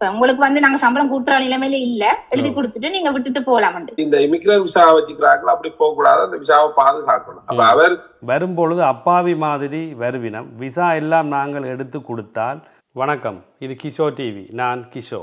உங்களுக்கு வந்து நாங்க சம்பளம் கூட்டுற நிலைமையில இல்ல. எழுதி கொடுத்துட்டு நீங்க விட்டுட்டு போலாம் இந்த இமிகிரன் விசா வச்சுக்கிறாங்களோ அப்படி போக கூடாது அந்த விசாவை பாதுகாக்கணும். அப்ப. அவர் வரும்பொழுது அப்பாவி மாதிரி வருவினம். விசா எல்லாம் நாங்கள் எடுத்து கொடுத்தால் வணக்கம். இது கிஷோ டிவி நான் கிஷோ.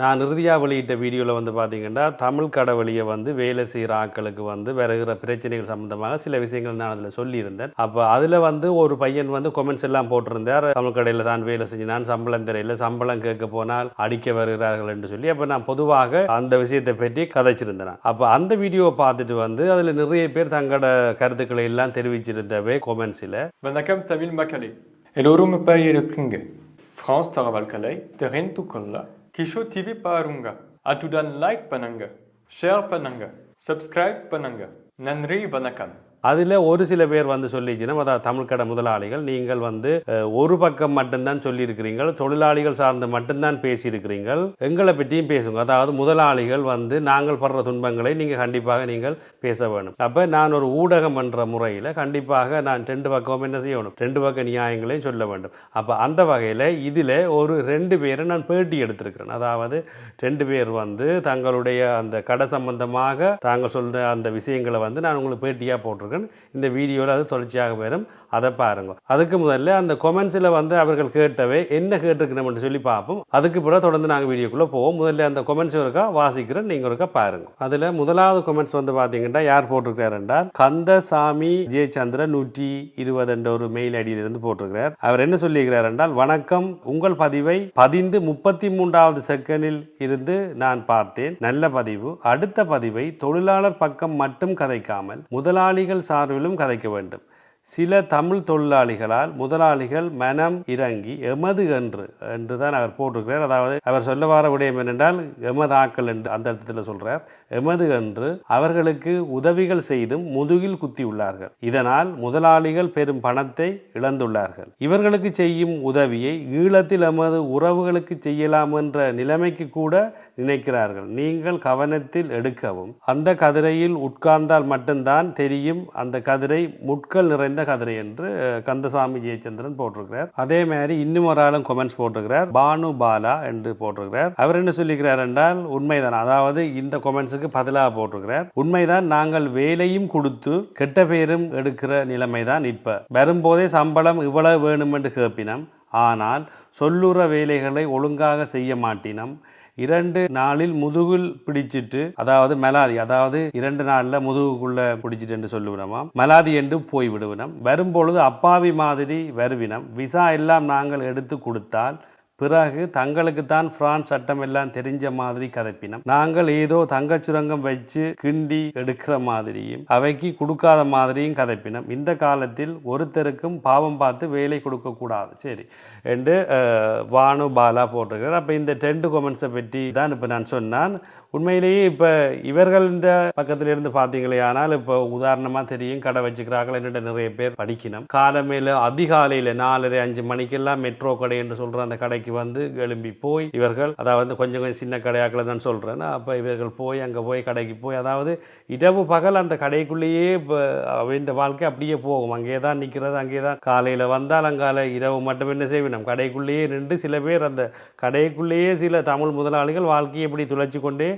நான் இறுதியாக வெளியிட்ட வீடியோவில் வந்து பார்த்தீங்கன்னா தமிழ் கடவுளியை வந்து வேலை செய்கிற ஆட்களுக்கு வந்து வருகிற பிரச்சனைகள் சம்மந்தமாக சில விஷயங்கள் நான் அதில் சொல்லியிருந்தேன். அப்போ அதில் வந்து ஒரு பையன் வந்து கொமெண்ட்ஸ் எல்லாம் போட்டிருந்தார். தமிழ் கடையில் தான் வேலை செஞ்சு நான் சம்பளம் தெரியல சம்பளம் கேட்க போனால் அடிக்க வருகிறார்கள் என்று சொல்லி அப்போ நான் பொதுவாக அந்த விஷயத்தை பற்றி கதைச்சிருந்தேன். அப்போ அந்த வீடியோவை பார்த்துட்டு வந்து அதில் நிறைய பேர் தங்களோட கருத்துக்களை எல்லாம் தெரிவிச்சிருந்தவே கொமெண்ட்ஸில் வணக்கம் தமிழ் மக்களே. எல்லோரும் இப்போ இருக்குங்க. ஃப்ரான்ஸ் தகவல்களை தெரிந்து கொள்ள கிஷோ டிவி பாருங்க அத்துடன் லைக் பண்ணுங்க ஷேர் பண்ணுங்க சப்ஸ்கிரைப் பண்ணுங்க நன்றி வணக்கம் அதில் ஒரு சில பேர் வந்து சொல்லிச்சுன்னா அதாவது தமிழ்கடை முதலாளிகள் நீங்கள் வந்து ஒரு பக்கம் மட்டும்தான் சொல்லியிருக்கிறீர்கள் தொழிலாளிகள் சார்ந்து மட்டும்தான் பேசியிருக்கிறீர்கள் எங்களை பற்றியும் பேசுங்க. அதாவது முதலாளிகள் வந்து நாங்கள் படுற துன்பங்களை நீங்கள் கண்டிப்பாக நீங்கள் பேச வேணும். அப்போ நான் ஒரு ஊடகம் என்ற முறையில் கண்டிப்பாக நான் ரெண்டு பக்கம் என்ன செய்யணும்? ரெண்டு பக்க நியாயங்களையும் சொல்ல வேண்டும். அப்போ அந்த வகையில் இதில் ஒரு ரெண்டு பேரை நான் பேட்டி எடுத்திருக்கிறேன். அதாவது ரெண்டு பேர் வந்து தங்களுடைய அந்த கடை சம்பந்தமாக தாங்கள் சொல்கிற அந்த விஷயங்களை வந்து நான் உங்களுக்கு பேட்டியாக போட்டிருக்கேன். இந்த வீடியோவில் அது தொடர்ச்சியாக வரும். அதை பாருங்க. அதுக்கு முதல்ல அந்த கொமெண்ட்ஸில் வந்து அவர்கள் கேட்டவை என்ன கேட்டிருக்கணும்னு சொல்லி பார்ப்போம். அதுக்கு பிறகு தொடர்ந்து நாங்கள் வீடியோக்குள்ளே போவோம். முதல்ல அந்த கொமெண்ட்ஸ் இருக்கா வாசிக்கிறேன் நீங்கள் இருக்கா பாருங்க. அதில் முதலாவது கொமெண்ட்ஸ் வந்து பார்த்தீங்கன்னா யார் போட்டிருக்கிறார் என்றால் கந்தசாமி ஜெயச்சந்திரன் நூற்றி இருபது என்ற ஒரு மெயில் ஐடியிலிருந்து போட்டிருக்கிறார். அவர் என்ன சொல்லியிருக்கிறார் என்றால் வணக்கம் உங்கள் பதிவை பதிந்து முப்பத்தி மூன்றாவது செகண்டில் இருந்து நான் பார்த்தேன். நல்ல பதிவு. அடுத்த பதிவை தொழிலாளர் பக்கம் மட்டும் கதைக்காமல் முதலாளிகள் சார்பிலும் கதைக்க வேண்டும். சில தமிழ் தொழிலாளிகளால் முதலாளிகள் மனம் இறங்கி எமது என்று என்று தான் அவர் போட்டிருக்கிறார். அதாவது அவர் சொல்ல வர விடயம் என்னென்றால் எமது ஆக்கள் என்று அந்த இடத்துல சொல்கிறார் எமது என்று அவர்களுக்கு உதவிகள் செய்தும் முதுகில் குத்தியுள்ளார்கள் இதனால் முதலாளிகள் பெரும் பணத்தை இழந்துள்ளார்கள். இவர்களுக்கு செய்யும் உதவியை ஈழத்தில் எமது உறவுகளுக்கு செய்யலாம் என்ற நிலைமைக்கு கூட நினைக்கிறார்கள். நீங்கள் கவனத்தில் எடுக்கவும். அந்த கதிரையில் உட்கார்ந்தால் மட்டும்தான் தெரியும் அந்த கதிரை முட்கள் நிறைந்த கதிரை என்று கந்தசாமி ஜெயச்சந்திரன் போட்டிருக்கிறார். அதே மாதிரி இன்னும் ஒரு ஆளும் கொமெண்ட்ஸ் போட்டிருக்கிறார். பானு பாலா என்று போட்டிருக்கிறார். அவர் என்ன சொல்லிக்கிறார் என்றால் உண்மைதான். அதாவது இந்த கொமெண்ட்ஸுக்கு பதிலாக போட்டிருக்கிறார். உண்மைதான் நாங்கள் வேலையும் கொடுத்து கெட்ட பேரும் எடுக்கிற நிலைமைதான் இப்ப. வரும்போதே சம்பளம் இவ்வளவு வேணும் என்று கேட்பினம் ஆனால் சொல்லுற வேலைகளை ஒழுங்காக செய்ய மாட்டினம். இரண்டு நாளில் முதுகில் பிடிச்சிட்டு அதாவது மலாதி அதாவது இரண்டு நாளில் முதுகுக்குள்ள பிடிச்சிட்டு என்று சொல்லுவினமாம் மலாதி என்று போய் விடுவினம் வரும்பொழுது அப்பாவி மாதிரி வருவினம். விசா எல்லாம் நாங்கள் எடுத்து கொடுத்தால் பிறகு தங்களுக்குத்தான் பிரான்ஸ் சட்டம் எல்லாம் தெரிஞ்ச மாதிரி கதைப்பினம். நாங்கள் ஏதோ தங்கச் சுரங்கம் வச்சு கிண்டி எடுக்கிற மாதிரியும் அவைக்கு கொடுக்காத மாதிரியும் கதைப்பினம். இந்த காலத்தில் ஒருத்தருக்கும் பாவம் பார்த்து வேலை கொடுக்கக்கூடாது சரி. என்று வானு பாலா போட்டிருக்கிறார். அப்போ இந்த டென்ட் கொமெண்ட்ஸை பற்றி தான் இப்போ நான் சொன்னான். உண்மையிலேயே இப்போ இவர்கள் இந்த பக்கத்தில் இருந்து பார்த்தீங்களே ஆனால் இப்போ உதாரணமாக தெரியும் கடை வச்சுக்கிறார்கள் என்னட்ட நிறைய பேர் படிக்கணும் காலமேல அதிகாலையில் நாலரை அஞ்சு மணிக்கெல்லாம் மெட்ரோ கடை என்று சொல்கிற அந்த கடைக்கு வந்து எழும்பி போய் இவர்கள் அதாவது கொஞ்சம் கொஞ்சம் சின்ன கடையாக்களை நான் சொல்கிறேன் அப்போ இவர்கள் போய் அங்கே போய் கடைக்கு போய் அதாவது இரவு பகல் அந்த கடைக்குள்ளேயே இப்போ அவன் வாழ்க்கை அப்படியே போகும். அங்கே தான் நிற்கிறது அங்கே தான் காலையில் வந்தால் அங்கால இரவு மட்டும் என்ன செய்வினம்? கடைக்குள்ளேயே நின்று சில பேர் அந்த கடைக்குள்ளேயே சில தமிழ் முதலாளிகள் வாழ்க்கையை இப்படி துளைச்சி கொண்டே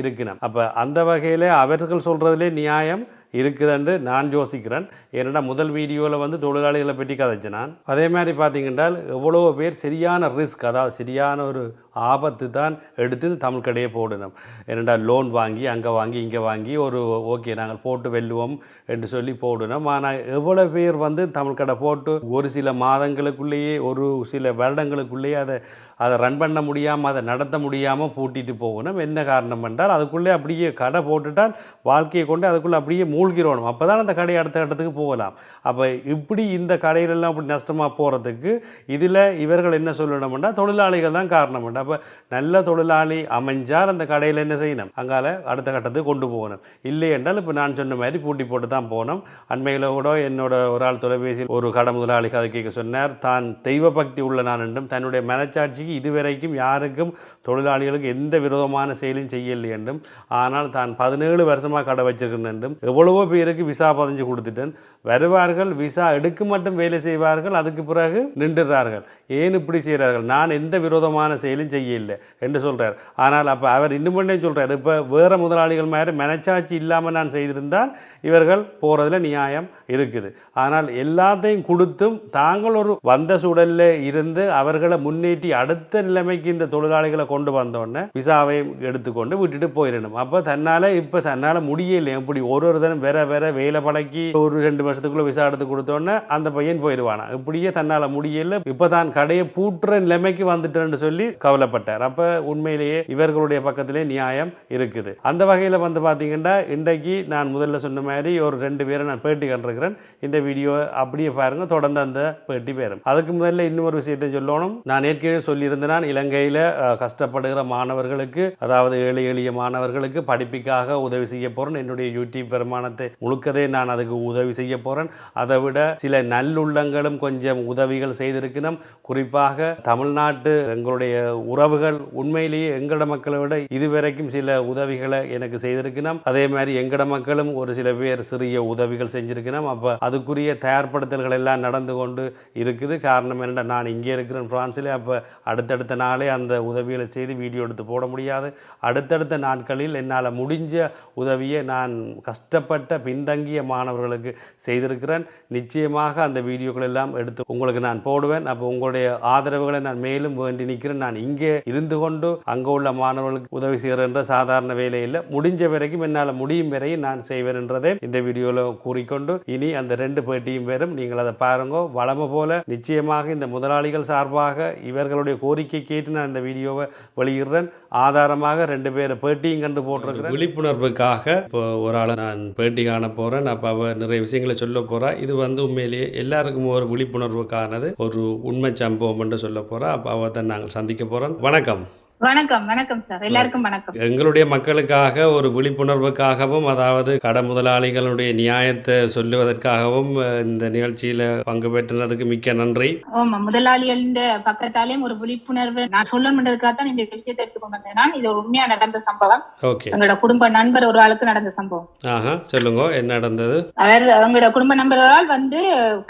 இருக்கணும் அப்போ அந்த வகையில் அவர்கள் சொல்கிறதுலே நியாயம் இருக்குதுன்னு நான் யோசிக்கிறேன். ஏன்னா முதல் வீடியோவில் வந்து தொழிலாளிகளை பற்றி கதைச்சு நான் அதே மாதிரி பார்த்தீங்கன்னா எவ்வளோ பேர் சரியான ரிஸ்க் அதாவது சரியான ஒரு ஆபத்து தான் எடுத்து தமிழ் கடையை போடணும். ஏனென்றால் லோன் வாங்கி அங்கே வாங்கி இங்கே வாங்கி ஒரு ஓகே நாங்கள் போட்டு வெல்லுவோம் என்று சொல்லி போடணும். ஆனால் எவ்வளோ பேர் வந்து தமிழ் கடை போட்டு ஒரு சில மாதங்களுக்குள்ளேயே ஒரு சில வருடங்களுக்குள்ளேயே அதை அதை ரன் பண்ண முடியாமல் அதை நடத்த முடியாமல் பூட்டிட்டு போகணும். என்ன காரணம் என்றால் அதுக்குள்ளே அப்படியே கடை போட்டுட்டால் வாழ்க்கையை கொண்டு அதுக்குள்ளே அப்படியே மூழ்கிறோணும். அப்போ தான் அந்த கடை அடுத்த இடத்துக்கு போகலாம். அப்போ இப்படி இந்த கடையிலெல்லாம் அப்படி நஷ்டமாக போகிறதுக்கு இதில் இவர்கள் என்ன சொல்லணும்னா தொழிலாளிகள் தான் காரணம்டா அப்போ நல்ல தொழிலாளி அமைஞ்சால் அந்த கடையில் என்ன செய்யணும்? அங்கால அடுத்த கட்டத்துக்கு கொண்டு போகணும். இல்லை என்றால் இப்போ நான் சொன்ன மாதிரி பூட்டி போட்டு தான் போனோம் அண்மையில் கூட என்னோட ஒரு ஆள் தொலைபேசியில் ஒரு கடை முதலாளி கதை கேட்க சொன்னார் தான் தெய்வ பக்தி உள்ள நான் என்றும் தன்னுடைய மனச்சாட்சிக்கு இதுவரைக்கும் யாருக்கும் தொழிலாளிகளுக்கு எந்த விரோதமான செயலும் செய்யலை என்றும் ஆனால் தான் பதினேழு வருஷமாக கடை வச்சிருக்கேன் என்றும் எவ்வளவோ பேருக்கு விசா பதிஞ்சு கொடுத்துட்டேன். வருவார்கள் விசா எடுக்க மட்டும் வேலை செய்வார்கள் அதுக்கு பிறகு நின்றுறார்கள். ஏன் இப்படி செய்கிறார்கள்? நான் எந்த விரோதமான செயலும் இல்லை. என்று சொல்றார். ஆனால் அப்போ அவர் இன்னும் பண்ணே சொல்றார். இப்போ வேறு முதலாளிகள் மாதிரி மனச்சாட்சி இல்லாமல் நான் செய்திருந்தால் இவர்கள் போகிறதுல நியாயம் இருக்குது. ஆனால் எல்லாத்தையும் கொடுத்தும் தாங்கள் ஒரு வந்த சூழல்ல இருந்து அவர்களை முன்னேற்றி அடுத்த நிலைமைக்கு இந்த தொழிலாளிகளை கொண்டு வந்தோடனே விசாவையும் எடுத்துக்கொண்டு விட்டுட்டு போயிடணும் அப்போ தன்னால் இப்போ தன்னால் முடியலை எப்படி ஒரு ஒரு தினம் வேற வேற வேலை பழக்கி ஒரு ரெண்டு வருஷத்துக்குள்ளே விசா எடுத்து கொடுத்தோடனே அந்த பையன் போயிடுவானா இப்படியே தன்னால் முடியல இப்போ தான் கடையை பூட்டுற நிலைமைக்கு வந்துட்டேன்னு சொல்லி கவலைப்பட்டார். அப்போ உண்மையிலேயே இவர்களுடைய பக்கத்திலே நியாயம் இருக்குது. அந்த வகையில் வந்து பார்த்தீங்கன்னா இன்றைக்கு நான் முதல்ல சொன்ன மாதிரி ஒரு ரெண்டு பேரை நான் பேட்டி கண்டிருக்கிறேன். இந்த வீடியோ அப்படியே பாருங்க தொடர்ந்து அந்த பேட்டி பேரும் அதுக்கு முதல்ல இன்னொரு விஷயத்தை சொல்லணும். நான் ஏற்கனவே சொல்லியிருந்தேன் நான் இலங்கையில் கஷ்டப்படுகிற மாணவர்களுக்கு அதாவது ஏழை எளிய மாணவர்களுக்கு படிப்புக்காக உதவி செய்ய போகிறேன் என்னுடைய யூடியூப் வருமானத்தை முழுக்கதே நான் அதுக்கு உதவி செய்ய போகிறேன் அதை விட சில நல்லுள்ளங்களும் கொஞ்சம் உதவிகள் செய்திருக்கணும். குறிப்பாக தமிழ்நாட்டு எங்களுடைய உறவுகள் உண்மையிலேயே எங்கட மக்களை விட இதுவரைக்கும் சில உதவிகளை எனக்கு செய்திருக்கணும். அதே மாதிரி எங்கட மக்களும் ஒரு சில பேர் சிறிய உதவிகள் செஞ்சிருக்கணும் அப்போ அதுக்குரிய தயார்படுத்தல்கள் எல்லாம் நடந்து கொண்டு இருக்குது. காரணம் என்னடா நான் இங்கே இருக்கிறேன் ஃப்ரான்ஸில் அப்போ அடுத்தடுத்த நாளே அந்த உதவிகளை செய்து வீடியோ எடுத்து போட முடியாது. அடுத்தடுத்த நாட்களில் என்னால் முடிஞ்ச உதவியை நான் கஷ்டப்பட்ட பின்தங்கிய மாணவர்களுக்கு செய்திருக்கிறேன். நிச்சயமாக அந்த வீடியோக்கள் எல்லாம் எடுத்து உங்களுக்கு நான் போடுவேன். அப்போ உங்களுடைய ஆதரவுகளை நான் மேலும் வேண்டி நிற்கிறேன். நான் இங்கே இருந்து கொண்டு அங்கே உள்ள மாணவர்களுக்கு உதவி செய்கிற சாதாரண வேலையில் முடிஞ்ச வரைக்கும் என்னால் முடியும் வரையும் நான் செய்வேன் என்றதை இந்த வீடியோவில் கூறிக்கொண்டு இனி அந்த ரெண்டு பேட்டியும் பேரும் நீங்கள் அதை பாருங்க. வளம போல நிச்சயமாக இந்த முதலாளிகள் சார்பாக இவர்களுடைய கோரிக்கை கேட்டு நான் இந்த வீடியோவை வெளியிடுறேன். ஆதாரமாக ரெண்டு பேரை பேட்டியும் கண்டு போட்டிருக்கிறேன். விழிப்புணர்வுக்காக இப்போ ஒரு ஆளை நான் பேட்டி காண போகிறேன் அப்போ அவ நிறைய விஷயங்களை சொல்ல போகிறா இது வந்து உண்மையிலேயே எல்லாருக்கும் ஒரு விழிப்புணர்வுக்கானது ஒரு உண்மை சம்பவம் என்று சொல்ல போகிறா அப்போ அவ தான் நாங்கள் சந்திக்க போகிறோம் வணக்கம். வணக்கம் வணக்கம் சார். எல்லாருக்கும் வணக்கம். எங்களுடைய மக்களுக்காக ஒரு விழிப்புணர்வுக்காகவும் அதாவது கட முதலாளிகளுடைய நியாயத்தை சொல்லுவதற்காகவும் இந்த நிகழ்ச்சியில பங்கு பெற்றதுக்கு மிக்க நன்றி. ஆமா முதலாளிகளின் பக்கத்தாலேயும் ஒரு விழிப்புணர்வு நான் சொல்லணுன்றதுக்காக தான் இந்த விஷயத்தை எடுத்துக்கொண்டு வந்தேன் நான். இது ஒரு உண்மையா நடந்த சம்பவம். ஓகே. எங்களோட குடும்ப நண்பர் ஒரு ஆளுக்கு நடந்த சம்பவம். ஆஹா சொல்லுங்க என்ன நடந்தது? அவர் எங்களோட குடும்ப நண்பர் ஒரு ஆள் வந்து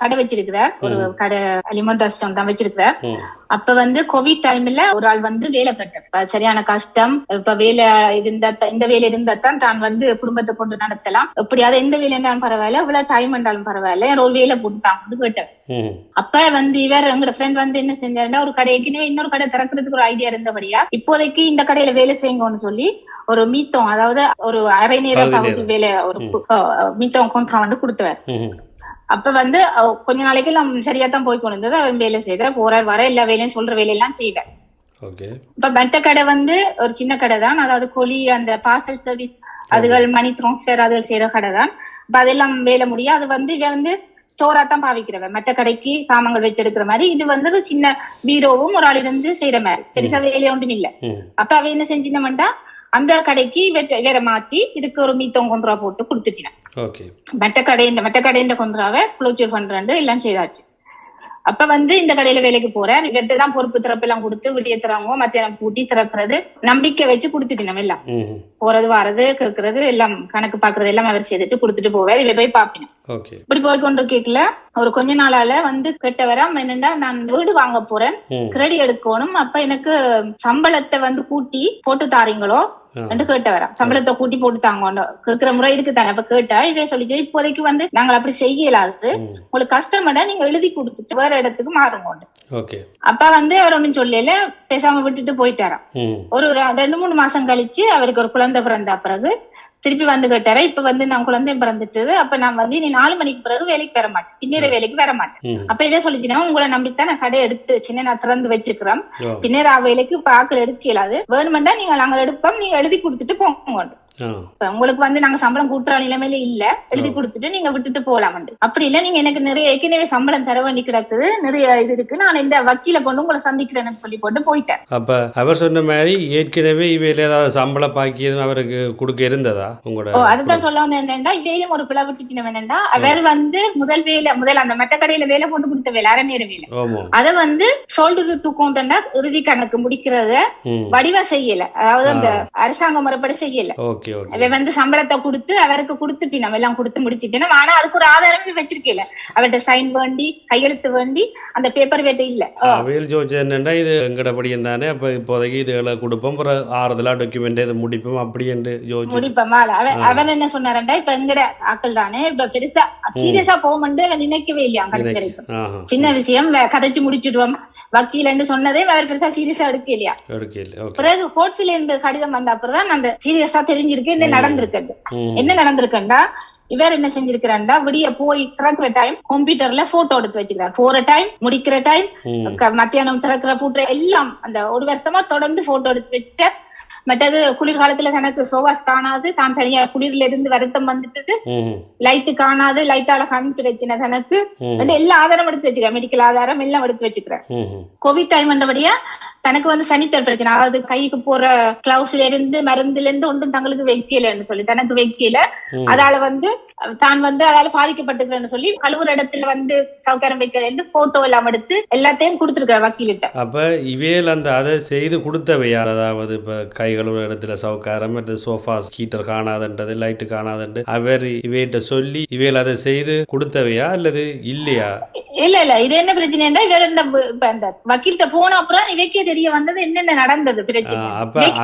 கடை வச்சிருக்கிறார். ஒரு கடை அலிமந்தாஸ்டம் தான் வச்சிருக்கிறார். அப்ப வந்து கோவிட் டைம்ல ஒரு ஆள் வந்து வேலை கட்ட சரியான கஷ்டம். இப்ப வேலை இருந்தா இந்த வேலை இருந்தா தான் தான் வந்து குடும்பத்தை கொண்டு நடத்தலாம். எப்படியாவது எந்த வேலை இருந்தாலும் பரவாயில்ல இவ்வளவு டைம் இருந்தாலும் பரவாயில்ல. ஒரு வேலை போட்டுதான் கேட்டேன் ம் அப்ப வந்து இவர் எங்களோட ஃப்ரெண்ட் வந்து என்ன செஞ்சாருன்னா ஒரு கடை ஏற்கனவே இன்னொரு கடை திறக்கிறதுக்கு ஒரு ஐடியா இருந்தபடியா இப்போதைக்கு இந்த கடையில வேலை செய்யுங்கன்னு சொல்லி ஒரு மீத்தம் அதாவது ஒரு அரை நேர பகுதி நேரம். வேலை ஒரு மீத்தம் கொண்டா வந்து கொடுத்தவர் அப்ப வந்து கொஞ்ச நாளைக்கு நம்ம சரியா தான் போய் கொண்டு இருந்தது அவர் வேலை செய்தார். போறார் வர எல்லா வேலையும் சொல்ற வேலையெல்லாம் செய்வார் ஓகே. இப்ப மத்த கடை வந்து ஒரு சின்ன கடை தான். அதாவது கோழி அந்த பார்சல் சர்வீஸ் அதுகள் மணி டிரான்ஸ்ஃபர் அதுகள் செய்யற கடை தான். இப்ப அதெல்லாம் வேலை முடியும் அது வந்து இவன் வந்து ஸ்டோரா தான் பாவிக்கிறவன். மற்ற கடைக்கு சாமான்கள் வச்செடுக்கிற மாதிரி. இது வந்து சின்ன பீரோவும் ஒரு ஆள் இருந்து செய்யற மாதிரி. பெருசா வேலை ஒன்றும் இல்ல. அப்ப அவ என்ன செஞ்சினவன்டா அந்த கடைக்கு வேற மாத்தி இதுக்கு ஒரு கொண்டு ரூபா போட்டு கொடுத்துட்டினான். மற்ற கடையின் மற்ற கடையின் கொண்டுராவை க்ளோச்சர் பண்றாண்டு எல்லாம் செய்தாச்சு. அப்ப வந்து இந்த கடையில வேலைக்கு போறேன். இவர்கிட்ட தான் பொறுப்பு திறப்பு எல்லாம் கொடுத்து விடிய திறவங்க மத்தியானம் பூட்டி திறக்கிறது நம்பிக்கை வச்சு கொடுத்துட்டு நம்ம எல்லாம். போறது வாரது கேட்கறது எல்லாம் கணக்கு பாக்குறது எல்லாம் அவர் செய்துட்டு கொடுத்துட்டு போவார். இவ போய் பாப்பினேன் இப்படி போய் கொண்டு கேட்கல ஒரு கொஞ்ச நாளால வந்து கெட்ட வர என்னண்டா நான் வீடு வாங்க போறேன். கிரெடிட் எடுக்கணும். அப்ப எனக்கு சம்பளத்தை வந்து கூட்டி போட்டு தாரீங்களோ. என்று கேட்ட வரேன் சம்பளத்தை கூட்டி போட்டு தாங்க கேட்கிற முறை இருக்கு தானே அப்ப கேட்டா இவன் சொல்லிச்சு இப்போதைக்கு வந்து நாங்கள் அப்படி செய்யலாது. உங்களுக்கு கஷ்டமாடா நீங்க எழுதி கொடுத்துட்டு வேற இடத்துக்கு மாறுங்க அப்ப வந்து அவர் ஒண்ணும் சொல்லல. பேசாம விட்டுட்டு போயிட்டாராம். ஒரு ரெண்டு மூணு மாசம் கழிச்சு அவருக்கு ஒரு குழந்தை பிறந்த பிறகு திருப்பி வந்து கேட்டாரு. இப்ப வந்து நான் குழந்தை பிறந்துட்டது. அப்ப நான் வந்து நீ நாலு மணிக்கு பிறகு வேலைக்கு வர மாட்டேன். பின்னேற வேலைக்கு வர மாட்டேன். அப்ப இதே சொல்லிச்சுன்னா உங்களை நம்பித்தான் நான் கடை எடுத்து சின்ன நான் திறந்து வச்சிருக்கிறேன். ஓ. பின்னர் வேலைக்கு இப்ப ஆக்கள் எடுக்க இயலாது வேணுமெண்டா நீங்க நாங்கள் எடுப்போம். நீங்க எழுதி கொடுத்துட்டு போங்க. உங்களுக்கு வந்து நாங்க சம்பளம் கூட்டுற நிலைமையில இல்ல. எழுதி கொடுத்துட்டு நீங்க விட்டுட்டு போலாம் அப்படி இல்ல நீங்க எனக்கு நிறைய ஏற்கனவே சம்பளம் தர வேண்டி கிடக்குது. நிறைய இது இருக்கு. நான் இந்த வக்கீல கொண்டு உங்களை சந்திக்கிறேன்னு சொல்லி போட்டு போயிட்டேன். அப்ப அவர் சொன்ன மாதிரி ஏற்கனவே இவையில் ஏதாவது சம்பள பாக்கியதும் அவருக்கு கொடுக்க இருந்ததா ஓ உங்களோட அதுதான் சொல்ல வந்து என்னன்னா இவையிலும் ஒரு பிளவு விட்டுட்டு என்னன்னா அவர் வந்து முதல் வேலை முதல் அந்த மெட்ட கடையில வேலை கொண்டு கொடுத்த வேலை அரை நேர வேலை. அத வந்து சோல்டுக்கு தூக்கம் தண்டா இறுதி கணக்கு முடிக்கிறத வடிவா செய்யல. அதாவது அந்த அரசாங்க முறைப்படி செய்யல. அவ வந்து சம்பளத்தை கொடுத்து அவருக்கு கொடுத்துட்டு நம்ம எல்லாம் கொடுத்து முடிச்சிட்டு ஆனா அதுக்கு ஒரு ஆதாரமே வச்சிருக்கல அவர்கிட்ட சைன் வேண்டி கையெழுத்து வேண்டி அந்த பேப்பர் வேட்ட இல்ல. அவையில் ஜோதிச்சு என்னென்னா இது எங்கட படியும் தானே அப்போ இப்போதைக்கு இதுகளை கொடுப்போம். ஆறுதலாக டாக்குமெண்ட் இதை முடிப்போம் அப்படி என்று யோசிச்சு முடிப்பமா அவன் அவன் என்ன சொன்னாரண்டா இப்ப எங்கட ஆக்கள் தானே இப்ப பெருசா சீரியஸா போகும்னு அவன் நினைக்கவே இல்லையா கடைசி வரைக்கும் சின்ன விஷயம் கதைச்சு முடிச்சிடுவோம். வக்கீலன்னு சொன்னதே அவர் பெருசா சீரியஸா எடுக்க இல்லையா பிறகு கோர்ட்ஸ்ல இருந்து கடிதம் வந்த அப்புறம் தான் அந்த சீரியஸா தெரிஞ்சிருக்கு இந்த நடந்திருக்கு ம். என்ன நடந்திருக்குண்டா இவர் என்ன செஞ்சிருக்கிறாண்டா விடிய போய் திறக்கிற டைம் கம்ப்யூட்டர்ல போட்டோ எடுத்து வச்சுக்கிறார். போற டைம் முடிக்கிற டைம் மத்தியானம் திறக்கிற பூட்டுற எல்லாம் அந்த ஒரு வருஷமா தொடர்ந்து போட்டோ எடுத்து வச்சுட்டு மற்றது குளிர்காலத்துல தனக்கு சோவாஸ் காணாது தான் சரியா குளிர்ல இருந்து வருத்தம் வந்துட்டது. ம். லைட் காணாது லைட்டால கண் பிரச்சனை தனக்கு. எல்லா ஆதாரம் எடுத்து வச்சுக்கிறேன். மெடிக்கல் ஆதாரம் எல்லாம் எடுத்து வச்சுக்கிறேன். கோவிட் டைம் வந்தபடியா தனக்கு வந்து சனித்தல் பிரச்சனை அதாவது கைக்கு போற கிளவுஸ்ல இருந்து மருந்துல இருந்து ஒன்றும் தங்களுக்கு வைக்கலன்னு சொல்லி தனக்கு வைக்கல. அதால வந்து தான் வந்து அதால பாதிக்கப்பட்டிருக்கிறேன்னு சொல்லி கழுவுற இடத்துல வந்து சவுக்காரம் வைக்கிறேன்னு போட்டோ எல்லாம் எடுத்து எல்லாத்தையும் கொடுத்துருக்காரு வக்கீலிட்ட அப்போ இவையில் அந்த அதை செய்து கொடுத்தவையார் அதாவது இப்போ கை கழுவுற இடத்துல சவுக்காரம் சோஃபா ஹீட்டர் காணாதுன்றது லைட்டு காணாதுன்ட்டு அவர் இவையிட்ட சொல்லி இவையில் அதை செய்து கொடுத்தவையா அல்லது இல்லையா? இல்ல இல்ல இது என்ன பிரச்சனைன்னா வேற இந்த அந்த வக்கீல்கிட்ட போன அப்புறம் இவைக்கே தெரிய வந்தது என்னென்ன நடந்தது பிரச்சனை.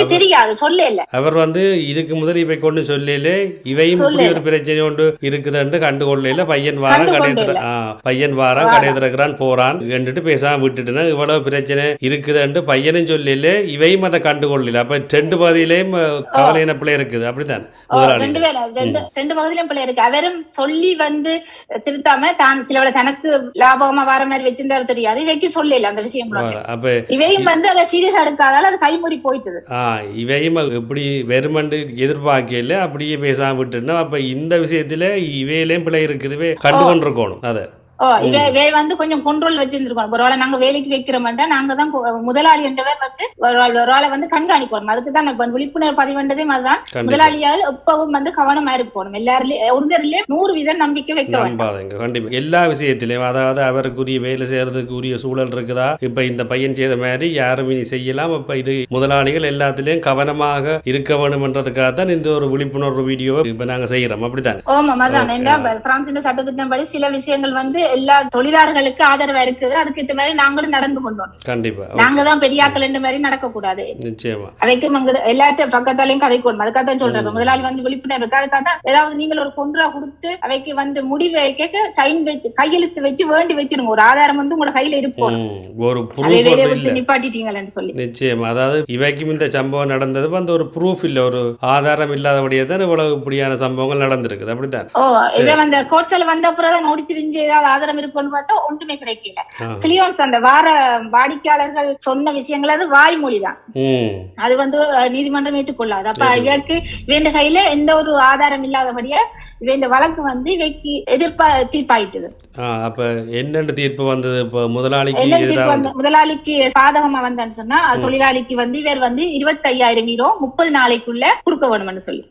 தெரியாது சொல்ல இல்ல அவர் வந்து இதுக்கு முதல் இவை கொண்டு சொல்லல இவையும். ஒரு பிரச்சனை ஒன்று இருக்குதுன்ட்டு கண்டுகொள்ளல. பையன் வாரம் கடை கண்டுகொள்ளல. திற- ஆ, பையன் வாரம் கடை திறக்கிறான் போறான் என்றுட்டு பேசாம விட்டுட்டுனா இவ்வளவு பிரச்சனை இருக்குதுன்ட்டு பையனும் சொல்லல இவையும் அதை கண்டுகொள்ளல. அப்ப ரெண்டு பாதியிலையும் கவலையின பிள்ளை இருக்குது. அப்படித்தான். பேரும் ரெண்டு ரெண்டு பகுதியிலும் பிள்ளை இருக்கு. அவரும் சொல்லி வந்து திருத்தாம தான் சிலவள தனக்கு லாபகமா வர மாதிரி வச்சிருந்தாரு தெரியாது. இவைக்கு சொல்லல அந்த விஷயம். அப்ப இவையும் வந்து அதை சீரியஸ் எடுக்காதால அது கைமுறி போயிட்டது. ஆ இவையும் எப்படி வெறுமண்டு எதிர்பார்க்கல அப்படியே பேசாம விட்டுனா அப்ப இந்த விஷயத்துல இவையிலையும் பிள்ளை இருக்குதுவே கண்டு கொண்டிருக்கணும் அதை. இவ வந்து கொஞ்சம் கண்ட்ரோல் வச்சிருந்திருக்கோம் ஒரு நாங்க வேலைக்கு வைக்கிறோம்டா நாங்க தான் முதலாளி என்றவர் வந்து ஒரு ஆள் வந்து கண்காணிக்கணும் அதுக்கு தான் இப்ப விழிப்புணர்வு பதிவேண்டதே அதுதான் முதலாளியால் எப்பவும் வந்து கவனமா இருக்கணும் எல்லாருலயும் ஒருத்தர்லயே நூறு வீதம் நம்பிக்கை வைக்க வேண்டும். கண்டிப்பா. எல்லா விஷயத்திலையும் அதாவது அவருக்குரிய வேலை செய்யறதுக்கு உரிய சூழல் இருக்குதா? இப்ப இந்த பையன் செய்த மாதிரி யாரும் இனி செய்யலாம். அப்ப இது முதலாளிகள் எல்லாத்திலையும் கவனமாக இருக்க வேணும்ன்றதுக்காக தான் இந்த ஒரு விழிப்புணர்வு வீடியோவை இப்ப நாங்க செய்யறோம். அப்படித்தான்? ஓமாம் அதான். பிரான்சின் சட்டத்திட்டம்படி சில விஷயங்கள் வந்து எல்லா தொழிலாளர்களுக்கு ஆதரவா இருக்குது. அதுக்கு ஏற்ற மாதிரி நாங்களும் நடந்து கொண்டோம் கண்டிப்பா. நாங்க தான் பெரியாக்கள் என்ற மாதிரி நடக்க கூடாது அங்க எல்லாத்தையும் பக்கத்தாலையும் கதை கொள்ளும் அதுக்காக தான் சொல்றாங்க முதலாளி வந்து விழிப்புணர்வு இருக்கு. அதுக்காக தான் ஏதாவது நீங்கள் ஒரு கொன்றா கொடுத்து அவைக்கு வந்து முடிவை கேட்க சைன் வச்சு கையெழுத்து வச்சு வேண்டி வச்சிருங்க. ஒரு ஆதாரம் வந்து உங்களோட கையில இருக்கும். ஒரு நிப்பாட்டிட்டீங்களேன்னு சொல்லி. நிச்சயமா. அதாவது இவைக்கும் இந்த சம்பவம் நடந்தது. அந்த ஒரு ப்ரூஃப் இல்ல. ஒரு ஆதாரம் இல்லாதபடியே தான் இவ்வளவு இப்படியான சம்பவங்கள் நடந்திருக்குது. அப்படித்தான். ஓ இவன் அந்த கோட்ஸ்ல வந்த அப்புறம் தான் ஓடி திரிஞ்சு ஏதாவது ஆதாரம் இருக்கும்னு பார்த்தா ஒன்றுமே கிடைக்கல. கிளியோன்ஸ் அந்த வார வாடிக்கையாளர்கள் சொன்ன விஷயங்கள் அது வாய்மொழி தான் அது வந்து நீதிமன்றம் ஏற்றுக்கொள்ளாது. அப்ப இவருக்கு இவன் கையில எந்த ஒரு ஆதாரம் இல்லாதபடியா இந்த வழக்கு வந்து இவைக்கு எதிர்ப்பா தீர்ப்பாயிட்டது. அப்ப என்னென்று தீர்ப்பு வந்தது? இப்போ முதலாளிக்கு முதலாளிக்கு சாதகமா வந்தான்னு சொன்னா தொழிலாளிக்கு வந்து இவர் வந்து இருபத்தி ஐயாயிரம் யூரோ முப்பது நாளைக்குள்ள கொடுக்க வேணும்னு சொல்லி.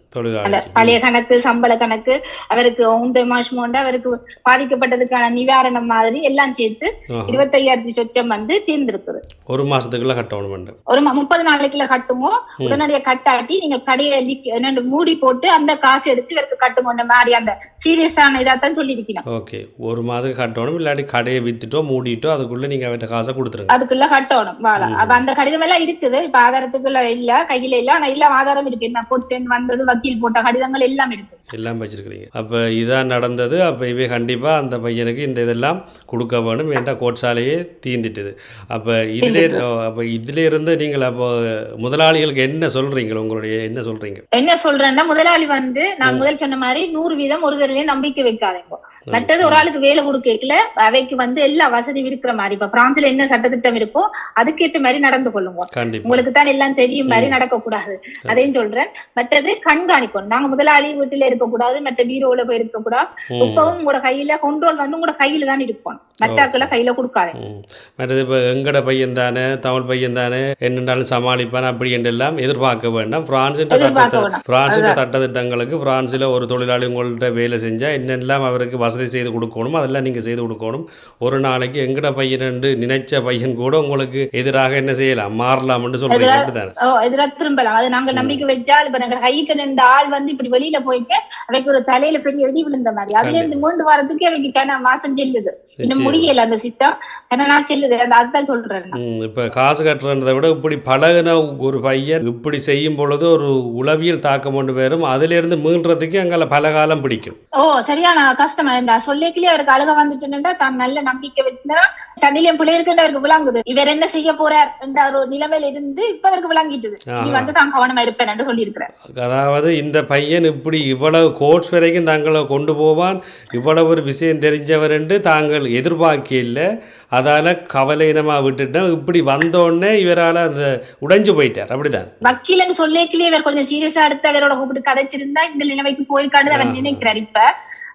பழைய கணக்கு சம்பள கணக்கு அவருக்கு உந்த மாசமோண்டு அவருக்கு பாதிக்கப்பட்டதுக்கான நிவாரணம் மாதிரி எல்லாம் சேர்த்து ஆஹா. இருபத்தி ஐயாயிரத்தி சொச்சம் வந்து தீர்ந்திருக்குது. ஒரு மாசத்துக்குள்ள கட்டணும் ஒரு முப்பது நாளைக்குள்ள கட்டுமோ உடனடியாக கட்டாட்டி நீங்க கடையை மூடி போட்டு அந்த காசு எடுத்து இவருக்கு கட்டுமோன்ற மாதிரி அந்த சீரியஸான இதாத்தான் சொல்லியிருக்கணும் ஓகே. ஒரு மாதம் கட்டணும் இல்லாட்டி கடையை வித்துட்டோ மூடிட்டோ அதுக்குள்ள நீங்க அவர்கிட்ட காசை கொடுத்துருங்க. அதுக்குள்ள கட்டணும். அப்ப அந்த கடிதம் எல்லாம் இருக்குது. இப்ப ஆதாரத்துக்குள்ள இல்ல கையில இல்ல ஆனா இல்ல ஆதாரம் இருக்கு. இந்த போட்டு சேர்ந்து வந்தது வக்கீல் போட்ட கடிதங்கள் எல்லாம் இருக்கு. எல்லாம் வச்சிருக்கிறீங்க. அப்ப இதான் நடந்தது. அப்ப இவை கண்டிப்பா அந்த பையனுக்கு இந்த இதெல்லாம் கொடுக்க வேணும் ஏன்டா கோட்சாலையே தீந்துட்டுது. அப்ப இதுல அப்ப இதுல இருந்து நீங்கள் அப்போ முதலாளிகளுக்கு என்ன சொல்றீங்க? உங்களுடைய என்ன சொல்றீங்க? என்ன சொல்றேன்னா முதலாளி வந்து நான் முதல் சொன்ன மாதிரி நூறு வீதம் ஒரு தடவை நம்பிக்கை வைக்காதீங்க. மற்றது ஒரு ஆளுக்கு வேலை கொடுக்கல அவைக்கு வந்து எல்லா வசதியும் இருக்கிற மாதிரி. இப்ப பிரான்ஸ்ல என்ன சட்டத்திட்டம் இருக்கோ அதுக்கேத்த மாதிரி நடந்து கொள்ளுங்க உங்களுக்கு தான் எல்லாம் தெரியும் மாதிரி நடக்க கூடாது அதையும் சொல்றேன். மற்றது கண்காணிக்கணும் நாங்க முதலாளி வீட்டுல இருக்க கூடாது மற்ற பீரோல போய் இருக்க கூடாது. இப்பவும் உங்களோட கையில கண்ட்ரோல் வந்து உங்களோட கையில தான் இருக்கும். மற்றாக்களை கையில கொடுக்காது. மற்றது இப்போ எங்கட பையன் தானே தமிழ் பையன் தானே என்னென்றாலும் சமாளிப்பான் அப்படி என்றெல்லாம் எதிர்பார்க்க வேண்டாம். பிரான்சின். பிரான்சின் சட்டத்திட்டங்களுக்கு பிரான்சில் ஒரு தொழிலாளி உங்கள்கிட்ட வேலை செஞ்சால் என்னெல்லாம் அவருக்கு வசதி செய்து கொடுக்கணும் அதெல்லாம் நீங்கள் செய்து கொடுக்கணும். ஒரு நாளைக்கு எங்கட பையன் என்று நினைச்ச பையன் கூட உங்களுக்கு எதிராக என்ன செய்யலாம்? மாறலாம்னு சொல்றீங்க எதிரா- அப்படித்தானே ஓ இதுல திரும்பலாம். அது நாங்க நம்பிக்கை வச்சால் இப்ப நாங்க கைக்கு நின்ற ஆள் வந்து இப்படி வெளியில போயிட்டு அவைக்கு ஒரு தலையில பெரிய இடி விழுந்த மாதிரி. அதுல இருந்து மீண்டு வரதுக்கு அவைக்கு கன மாசம் செல்லுது. இன்னும். முடியல அந்த சிஸ்டம் கன நாள் செல்லுது. அந்த அதுதான் சொல்றேன் இப்ப காசு கட்டுறதை விட இப்படி பழகின ஒரு பையன் இப்படி செய்யும் பொழுது ஒரு உளவியல் தாக்கம் ஒன்று வரும் அதிலிருந்து மீண்டுறதுக்கு அங்கே பல காலம் பிடிக்கும். ஓ சரியான கஷ்டமா இருந்தா சொல்லிக்கலயே அவருக்கு அழுக வந்துட்டுன்னா தான் நல்ல நம்பிக்கை வச்சிருந்தா தண்ணிலையும் பிள்ளை இருக்குன்னு அவருக்கு விளங்குது. இவர் என்ன செய்ய போறார் என்ற ஒரு நிலைமையில இருந்து இப்ப அவருக்கு விளங்கிட்டுது. இனி. வந்து தான் கவனமா இருப்பேன் என்று சொல்லியிருக்கிறேன் அதாவது இந்த பையன் இப்படி இவ்வளவு கோர்ஸ் வரைக்கும் தாங்களை கொண்டு போவான் இவ்வளவு ஒரு விஷயம் தெரிஞ்சவர் என்று தாங்கள் எதிர்பார்க்க இல்லை. அதால கவலையினமாக விட்டுட்டோம் இப்படி வந்தோடனே இவரால் அந்த உடைஞ்சு போயிட்டார். அப்படிதான். வக்கீல்னு சொல்லிக்கலயே இவர் கொஞ்சம் சீரியஸா எடுத்து அவரோட கூப்பிட்டு கதைச்சிருந்தா இந்த நிலைமைக்கு போயிருக்காடு அவர். நினைக்கிறார் இப்ப.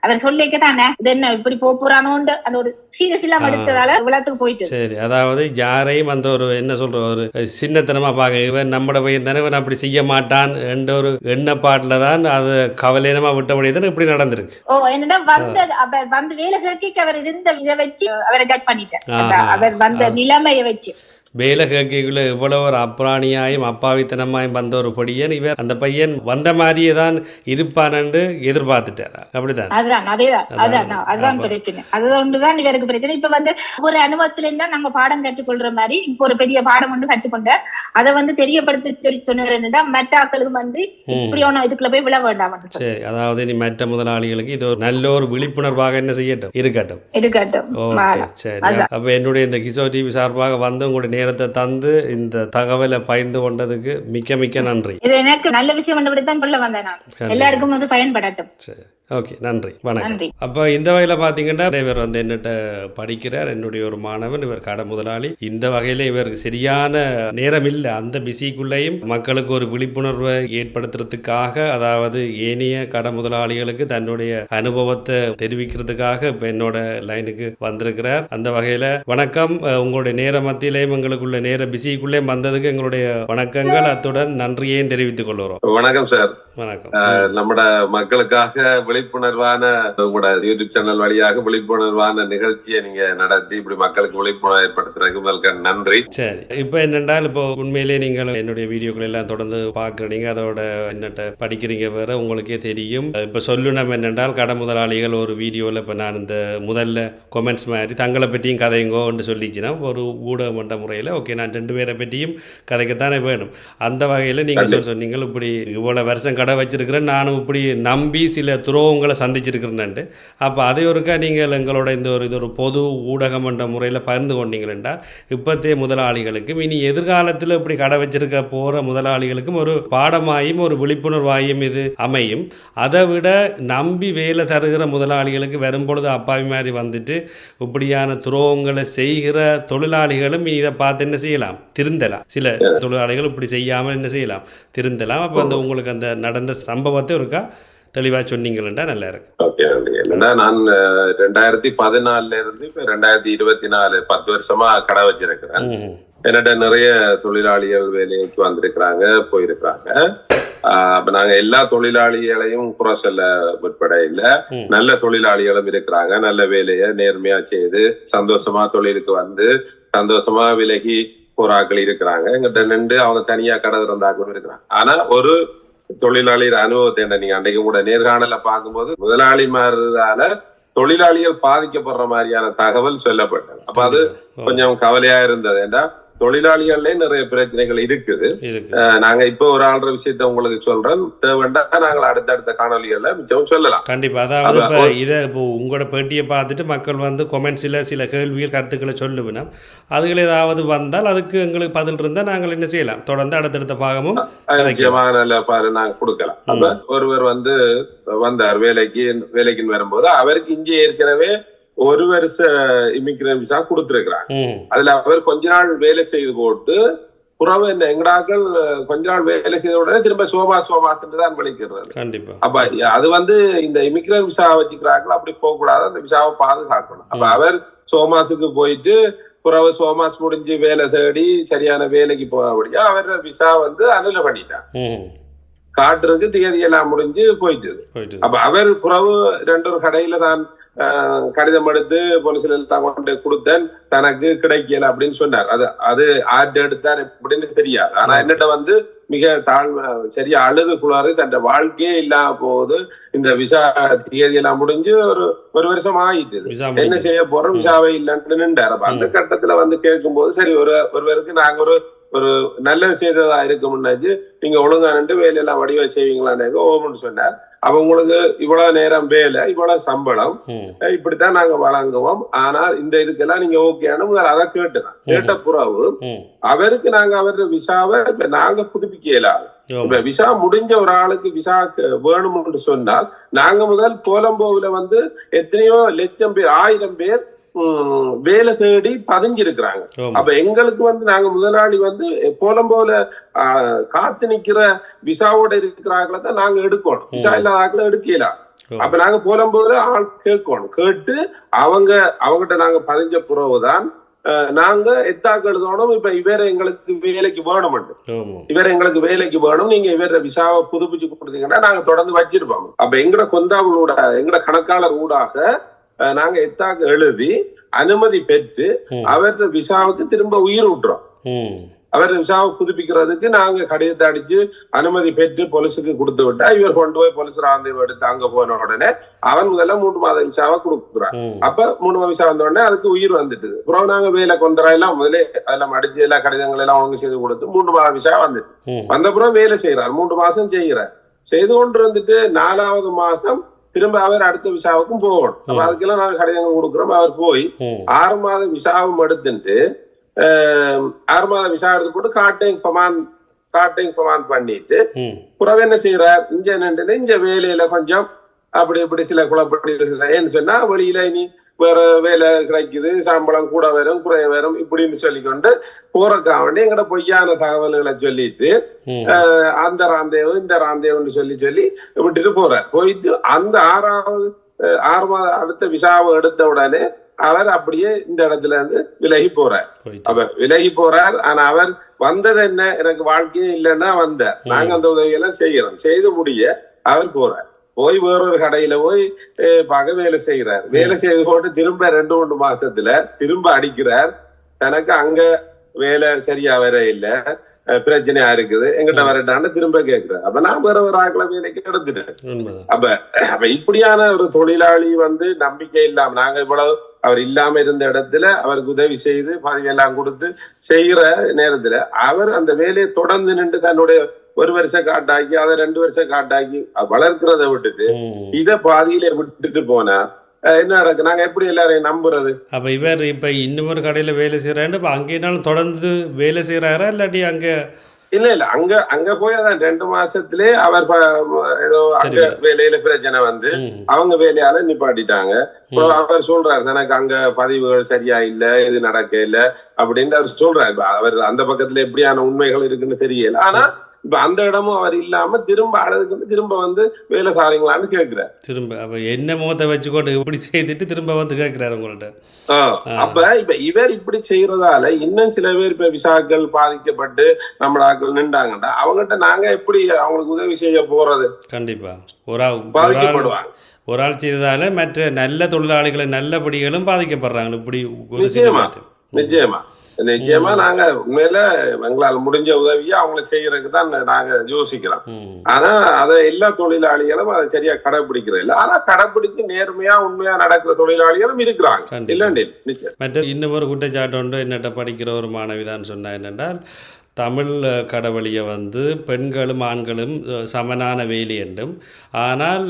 அவர் சொல்லிக்க தானே? இது என்ன இப்படி போப் போறானோண்டு அந்த ஒரு சீரியஸ் இல்லாம. எடுத்ததால விளத்துக்கு போயிட்டு. சரி அதாவது யாரையும் அந்த ஒரு என்ன சொல்ற ஒரு சின்னத்தனமா பார்க்க இவன் நம்மட பையன் தானே இவன் அப்படி செய்ய மாட்டான் என்ற ஒரு எண்ணப்பாட்டில் தான் அது கவலையினமா விட்டபடி தான் இப்படி நடந்திருக்கு. ஓ என்னடா வந்த அவர் வந்து வேலை கேட்க அவர் இருந்த இதை வச்சு அவரை ஜட்ஜ் ஆஹா. அவர் வந்த நிலைமையை வச்சு. வேலை கேட்கக்குள்ள இவ்வளவு ஒரு அப்ராணியாயும் அப்பாவித்தனமாயும் வந்த ஒரு பொடியன் இவர் அந்த பையன் வந்த மாதிரியே தான் இருப்பானன்று எதிர்பார்த்துட்டார் அப்படிதான் அதுதான் அதேதான் அதான். அதுதான். பிரச்சனை அது ஒன்றுதான் இவருக்கு பிரச்சனை இப்ப வந்து ஒரு அனுபவத்துல இருந்தா நாங்க பாடம் கற்றுக்கொள்ற மாதிரி இப்ப ஒரு பெரிய பாடம் ஒன்று கற்றுக்கொண்ட அதை வந்து தெரியப்படுத்த சொல்லி சொன்னவர் என்னடா மற்ற ஆட்களுக்கு வந்து ம். இப்படி ஒண்ணு இதுக்குள்ள போய் விழ வேண்டாம் சரி அதாவது நீ மற்ற முதலாளிகளுக்கு இது ஒரு நல்ல ஒரு விழிப்புணர்வாக என்ன செய்யட்டும் இருக்கட்டும் இருக்கட்டும். சரி. அப்போ என்னுடைய இந்த கிஷோர் டிவி சார்பாக வந்து உங்களுடைய நேரத்தை தந்து இந்த தகவலை பகிர்ந்து கொண்டதுக்கு மிக்க மிக்க நன்றி. இது எனக்கு நல்ல விஷயம் தான் சொல்ல வந்தேன் நான். எல்லாருக்கும் வந்து பயன்படட்டும். சரி. ஓகே நன்றி வணக்கம். அப்போ இந்த வகையில் பார்த்தீங்கன்னா இவர் வந்து என்னட்ட படிக்கிறார். என்னுடைய ஒரு மாணவன் இவர் கடை முதலாளி. இந்த வகையில் இவருக்கு சரியான நேரம் இல்லை. அந்த பிஸிக்குள்ளேயும் மக்களுக்கு ஒரு விழிப்புணர்வை ஏற்படுத்துறதுக்காக அதாவது ஏனைய கடை முதலாளிகளுக்கு தன்னுடைய அனுபவத்தை தெரிவிக்கிறதுக்காக இப்போ என்னோட லைனுக்கு வந்திருக்கிறார். அந்த வகையில் வணக்கம். அஹ், உங்களுடைய நேர மத்தியிலையும் எங்களுக்குள்ள நேர பிஸிக்குள்ளேயும் வந்ததுக்கு எங்களுடைய வணக்கங்கள். அத்துடன் நன்றியையும் தெரிவித்துக் கொள்கிறோம். வணக்கம் சார். வணக்கம். நம்மட மக்களுக்காக விழிப்புணர்வான உங்களோட யூடியூப் சேனல் வழியாக விழிப்புணர்வான நிகழ்ச்சியை நீங்க நடத்தி இப்படி மக்களுக்கு விழிப்புணர்வு ஏற்படுத்துறதுக்கு உங்களுக்கு நன்றி. சரி. இப்போ என்னென்றால் இப்போ உண்மையிலே நீங்கள் என்னுடைய வீடியோக்கள் எல்லாம் தொடர்ந்து பார்க்குறீங்க அதோட என்னட்ட படிக்கிறீங்க வேற உங்களுக்கே தெரியும். இப்போ சொல்லணும் என்னென்றால் கடை முதலாளிகள் ஒரு வீடியோவில் இப்போ நான் இந்த முதல்ல கொமெண்ட்ஸ் மாதிரி தங்களை பற்றியும் கதைங்கோன்னு சொல்லிச்சுன்னா ஒரு ஊடகம் என்ற முறையில் ஓகே நான் ரெண்டு பேரை பற்றியும் கதைக்கத்தானே வேணும். அந்த வகையில் நீங்கள் சொன்னீங்க இப்படி இவ்வளோ வருஷம் கடை வச்சிருக்கிறேன் நானும் இப்படி நம்பி சில துரோகங்களை சந்திச்சிருக்கிறேன்ட்டு அப்போ அதை ஒருக்கா நீங்கள் எங்களோட இந்த ஒரு இது ஒரு பொது ஊடகம் என்ற முறையில் பகிர்ந்து கொண்டீங்களா இப்போத்தைய முதலாளிகளுக்கும் இனி எதிர்காலத்தில் இப்படி கடை வச்சிருக்க போகிற முதலாளிகளுக்கும் ஒரு பாடமாயும் ஒரு விழிப்புணர்வாயும் இது அமையும். அதை விட நம்பி வேலை தருகிற முதலாளிகளுக்கு வரும்பொழுது அப்பாவி மாதிரி வந்துட்டு இப்படியான துரோகங்களை செய்கிற தொழிலாளிகளும் இதை பார்த்து என்ன செய்யலாம்? திருந்தலாம். சில தொழிலாளிகள் இப்படி செய்யாமல் என்ன செய்யலாம்? திருந்தலாம். அப்போ அந்த உங்களுக்கு அந்த நடந்த சம்பவத்தை ஒருக்கா தெளிவாக சொன்னீங்களா நல்லா இருக்கு ஓகே. நன்றி என்னன்னா நான் ரெண்டாயிரத்தி பதினாலுல இருந்து இப்ப ரெண்டாயிரத்தி இருபத்தி நாலு பத்து வருஷமா கடை வச்சிருக்கிறேன். என்னட்ட நிறைய தொழிலாளிகள் வேலைக்கு வந்திருக்கிறாங்க போயிருக்கிறாங்க. அப்ப நாங்க எல்லா தொழிலாளிகளையும் குறை சொல்ல முற்பட இல்ல. நல்ல தொழிலாளிகளும் இருக்கிறாங்க. நல்ல வேலையை நேர்மையா செய்து சந்தோஷமா தொழிலுக்கு வந்து சந்தோஷமா விலகி போராக்கள் இருக்கிறாங்க. எங்கிட்ட நின்று அவங்க தனியா கடை திறந்தாக்களும் இருக்கிறாங்க. ஆனா ஒரு தொழிலாளியர் அனுபவத்தை என்ன நீங்க அன்றைக்கு கூட நேர்காணல பார்க்கும்போது முதலாளிமாரால தொழிலாளிகள் பாதிக்கப்படுற மாதிரியான தகவல் சொல்லப்பட்டது. அப்ப அது கொஞ்சம் கவலையா இருந்தது. ஏண்டா? தொழிலாளிகள்ல நிறைய பிரச்சனைகள் இருக்குது நாங்க இப்ப ஒரு ஆள்ற விஷயத்த உங்களுக்கு சொல்றேன். தேவைண்டா நாங்கள் அடுத்தடுத்த காணொலிகள்ல மிச்சம் சொல்லலாம். கண்டிப்பா. அதாவது இப்போ இதை இப்போ உங்களோட பேட்டியை பார்த்துட்டு மக்கள் வந்து கொமெண்ட்ஸில் சில கேள்விகள் கருத்துக்களை சொல்லுவினா? அதுகள் ஏதாவது வந்தால் அதுக்கு எங்களுக்கு பதில் இருந்தால் நாங்கள் என்ன செய்யலாம்? தொடர்ந்து அடுத்தடுத்த பாகமும் அது நிச்சயமா நல்ல பாரு நாங்க கொடுக்கலாம். அப்ப ஒருவர் வந்து வந்தார் வேலைக்கு வேலைக்குன்னு வரும்போது அவருக்கு இங்கே ஏற்கனவே ஒரு வருஷ இமிகிரன் விசா கொடுத்திருக்கிறாங்க. அதுல அவர் கொஞ்ச நாள் வேலை செய்து போட்டு புறவு என்ன எங்கடாக்கள் கொஞ்ச நாள் வேலை செய்த உடனே திரும்ப சோபா சோபாஸ் தான் விളിக்கிறது கண்டிப்பா. அப்ப அது வந்து இந்த இமிகிரன் விசா வச்சுக்கிறார்கள் அப்படி போக கூடாது அந்த விசாவை பாதுகாக்கணும். அப்ப அவர் சோமாஸுக்கு போயிட்டு புறவு சோமாஸ் முடிஞ்சு வேலை தேடி சரியான வேலைக்கு போகபடியா அவர் விசா வந்து அனுல பண்ணிட்டார். ம். காட்டுறதுக்கு தேதி எல்லாம் முடிஞ்சு போயிட்டு அப்ப அவர் புறவு ரெண்டு ஒரு கடையில தான் கடிதம் எடுத்து எல்லாம் கொண்டு கொடுத்தேன். தனக்கு கிடைக்கல அப்படின்னு சொன்னார். அது அது ஆட்டு எடுத்தார் அப்படின்னு தெரியாது. ஆனா என்னட்ட வந்து மிக தாழ்வு சரியா அழுது குளாறு. தன் வாழ்க்கையே இல்லாம போகுது இந்த விசா தேதி எல்லாம் முடிஞ்சு ஒரு ஒரு வருஷம் ஆயிட்டு. என்ன. செய்ய போறோம்? விசாவை இல்லைன்னு நின்றார். அப்ப அந்த கட்டத்துல வந்து கேட்கும்போது சரி ஒரு ஒருவருக்கு நாங்க ஒரு ஒரு நல்லது செய்ததா இருக்க முன்னாச்சு நீங்க ஒழுங்கா நின்று வேலையெல்லாம் வடிவ செய்வீங்களான்னு ஓமன்னு சொன்னார். அவங்களுக்கு இவ்வளவு நேரம் வேலை இவ்வளவு சம்பளம் இப்படித்தான் நாங்க வழங்குவோம். ஆனால் இந்த இதுக்கெல்லாம் நீங்க ஓகேன்னு முதல்ல அதை கேட்டுதான். கேட்ட புறவு அவருக்கு நாங்க அவருடைய விசாவை இப்ப நாங்க புதுப்பிக்க இயலாது. இப்ப விசா முடிஞ்ச ஒரு ஆளுக்கு விசா வேணும்னு சொன்னால் நாங்க முதல் போலம்போவில வந்து எத்தனையோ லட்சம் பேர் ஆயிரம் பேர் வேலை தேடி பதிஞ்சிருக்கிறாங்க. அப்ப எங்களுக்கு வந்து நாங்க முதலாளி வந்து போலம்போல ஆஹ், காத்து நிக்கிற விசாவோட இருக்கிறாங்கள தான் நாங்க எடுக்கணும். விசா இல்லாத ஓ. அப்ப நாங்க போலம்போது ஆள் கேட்கணும். கேட்டு அவங்க அவங்ககிட்ட நாங்க பதிஞ்ச பிறகுதான் அஹ், நாங்க எத்தாக்கு எழுதணும். இப்ப இவரை எங்களுக்கு வேலைக்கு வேணும்னு ஆமா. இவர் எங்களுக்கு வேலைக்கு வேணும். நீங்க இவர விசாவை புதுப்பிச்சு கொடுத்தீங்கன்னா நாங்க தொடர்ந்து வச்சிருப்போம். அப்ப எங்கட கொந்தாவளோட எங்கட கணக்காளர் ஊடாக நாங்க எத்தாக்கு எழுதி அனுமதி பெற்று ம். அவர் விசாவுக்கு திரும்ப உயிர் விட்டுறோம் அவர் விசாவை புதுப்பிக்கிறதுக்கு நாங்க கடிதத்தை அடிச்சு அனுமதி பெற்று போலீஸுக்கு கொடுத்து விட்டா இவர் கொண்டு போய் போலீஸ் ராந்தேவ் எடுத்து அங்க போன உடனே அவன் முதல்ல மூன்று மாத விசாவை கொடுக்குறான் அப்ப மூணு மாத விசா வந்த உடனே அதுக்கு உயிர் வந்துட்டு அப்புறம் நாங்க வேலை கொந்தரா எல்லாம் முதலே அதெல்லாம் அடிச்சு எல்லா கடிதங்கள் எல்லாம் ஒழுங்கு செய்து கொடுத்து மூன்று மாத விசா வந்துட்டு. வந்தப்புறம் வேலை செய்யறார் மூன்று மாசம் செய்கிறார். செய்து கொண்டு இருந்துட்டு நாலாவது மாசம் திரும்ப அவர் அடுத்த விசாவுக்கும் போகணும். அப்ப அதுக்கெல்லாம் நாங்க கடிதங்கள் கொடுக்குறோம். அவர் போய் ஆறு மாத விசாவும் எடுத்துட்டு ஆறு மாத விசா எடுத்து போட்டு காட்டையும் கமான் காட்டையும் கமான் பண்ணிட்டு புறவு என்ன செய்யறார் இங்க நின்று இங்க வேலையில கொஞ்சம் அப்படி இப்படி சில குழப்படி ஏன்னு சொன்னா வெளியில இனி வேற வேலை கிடைக்குது சம்பளம் கூட வரும் குறைய வரும் இப்படின்னு சொல்லிக்கொண்டு போறக்கா வேண்டி எங்கட பொய்யான தகவல்களை சொல்லிட்டு அந்த ராந்தேவு இந்த ராந்தேவுன்னு சொல்லி சொல்லி விட்டுட்டு போறார். போயிட்டு அந்த ஆறாவது ஆறு மாதம் அடுத்த விசாவை எடுத்த உடனே அவர் அப்படியே இந்த இடத்துல இருந்து விலகி போறார். அப்ப விலகி போறார். ஆனா அவர் வந்தது என்ன? எனக்கு வாழ்க்கையே இல்லைன்னா வந்தார் நாங்க அந்த உதவியெல்லாம் செய்யறோம். செய்து முடிய அவர் போறார். போய் வேறொரு கடையில போய் பார்க்க வேலை செய்யறார் வேலை செய்து போட்டு திரும்ப ரெண்டு மூணு மாசத்துல திரும்ப அடிக்கிறார். தனக்கு அங்க வேலை சரியா வர இல்ல. பிரச்சனையா இருக்குது. எங்கிட்ட வரட்டான்னு திரும்ப கேக்குறாரு அப்ப நான் வேற ஒரு ஆக்களை வேலைக்கு எடுத்துட்டேன். உண்மைதான். அப்ப அப்ப இப்படியான ஒரு தொழிலாளி வந்து நம்பிக்கை இல்லாம நாங்க இவ்வளவு அவர் இல்லாம இருந்த இடத்துல அவருக்கு உதவி செய்து பதவியெல்லாம் கொடுத்து செய்யற நேரத்துல அவர் அந்த வேலையை தொடர்ந்து நின்று தன்னுடைய ஒரு வருஷம் காட்டாக்கி அதை ரெண்டு வருஷம் காட்டாக்கி வளர்க்கிறத விட்டுட்டு இத பாதியில விட்டுட்டு போனா என்ன நடக்கு நாங்க எப்படி எல்லாரையும் நம்புறது? அப்போ இவர் இப்போ இன்னொரு கடையில் வேலை இப்போ அங்கேனாலும் தொடர்ந்து வேலை செய்கிறாரா இல்லாட்டி அங்கே இல்ல இல்ல அங்க அங்க போய் அதான் ரெண்டு மாசத்திலே அவர் ஏதோ அங்க. வேலையில பிரச்சனை வந்து அவங்க வேலையால நிப்பாட்டிட்டாங்க. அவர் சொல்றாரு எனக்கு அங்க பதிவுகள் சரியா இல்ல இது நடக்க இல்ல அப்படின்னு அவர் சொல்றாரு. அவர் அந்த பக்கத்துல எப்படியான உண்மைகள் இருக்குன்னு தெரியல. ஆனா இப்ப அந்த இடமும் அவர் இல்லாம திரும்ப அழகுக்கு திரும்ப வந்து வேலை சாரிங்களான்னு கேக்குறாரு. திரும்ப அப்போ என்ன முகத்தை வச்சுக்கொண்டு இப்படி செய்துட்டு திரும்ப வந்து கேட்குறாரு உங்கள்ட்ட? அப்ப இப்ப இவர் இப்படி செய்யறதால இன்னும் சில பேர் இப்ப விசாக்கள் பாதிக்கப்பட்டு நம்மளாக்கள் நின்றாங்கடா அவங்ககிட்ட நாங்க எப்படி அவங்களுக்கு உதவி செய்ய போறது? கண்டிப்பாக ஒரு பாதிக்கப்படுவாங்க. ஒரு ஆள் செய்ததால மற்ற நல்ல தொழிலாளிகளை நல்லபடிகளும் பாதிக்கப்படுறாங்க. இப்படி நிச்சயமா. நிச்சயமா. நிச்சயமா நாங்க உண்மையில எங்களால் முடிஞ்ச உதவியை அவங்களுக்கு செய்யறதுக்கு தான் நாங்க யோசிக்கிறோம். ஆனா அதை எல்லா தொழிலாளிகளும் அதை சரியா கடைபிடிக்கிறது இல்ல. ஆனா கடைபிடித்து நேர்மையா உண்மையா நடக்கிற தொழிலாளிகளும் இருக்கிறாங்க. கண்டிப்பா. இல்ல நிச்சயம். மற்ற இன்னொரு குற்றச்சாட்டு ஒன்று என்னட்ட படிக்கிற ஒரு மாணவி தான் சொன்னா என்னென்றால் தமிழ் அஹ், கடவழியை வந்து பெண்களும் ஆண்களும் சமனான வேலை என்றும். ஆனால்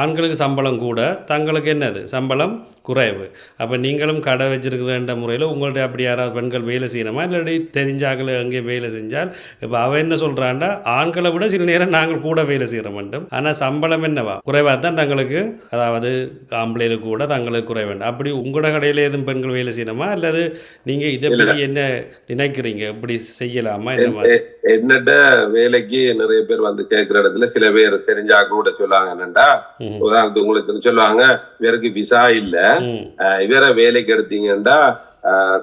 ஆண்களுக்கு சம்பளம் கூட தங்களுக்கு என்னது? சம்பளம் குறைவு. அப்போ நீங்களும் கடை வச்சிருக்கிற முறையில் உங்கள்ட்ட அப்படி யாராவது பெண்கள் வேலை செய்யணுமா? இல்லாட்டி தெரிஞ்சாக்கள் எங்கே வேலை செஞ்சால் இப்போ அவன் என்ன சொல்கிறான்டா ஆண்களை விட சில நேரம் நாங்கள் கூட வேலை செய்கிற வேண்டும். ஆனால் சம்பளம் என்னவா? குறைவாக தான் தங்களுக்கு அதாவது ஆம்பளைகளுக்கு கூட தங்களுக்கு குறைவு வேண்டும் அப்படி உங்களோட கடையில் எதுவும் பெண்கள் வேலை செய்யணுமா? அல்லது நீங்கள் இதை பற்றி என்ன நினைக்கிறீங்க? இப்படி செய்யலாமா? இந்த மாதிரி என்னட்ட வேலைக்கு நிறைய பேர் வந்து கேட்கிற இடத்துல சில பேர் தெரிஞ்சா கூட சொல்லுவாங்க என்னண்டா. உதாரணத்துக்கு உங்களுக்கு சொல்லுவாங்க இவருக்கு விசா இல்ல. இவரை வேலைக்கு எடுத்தீங்கன்னா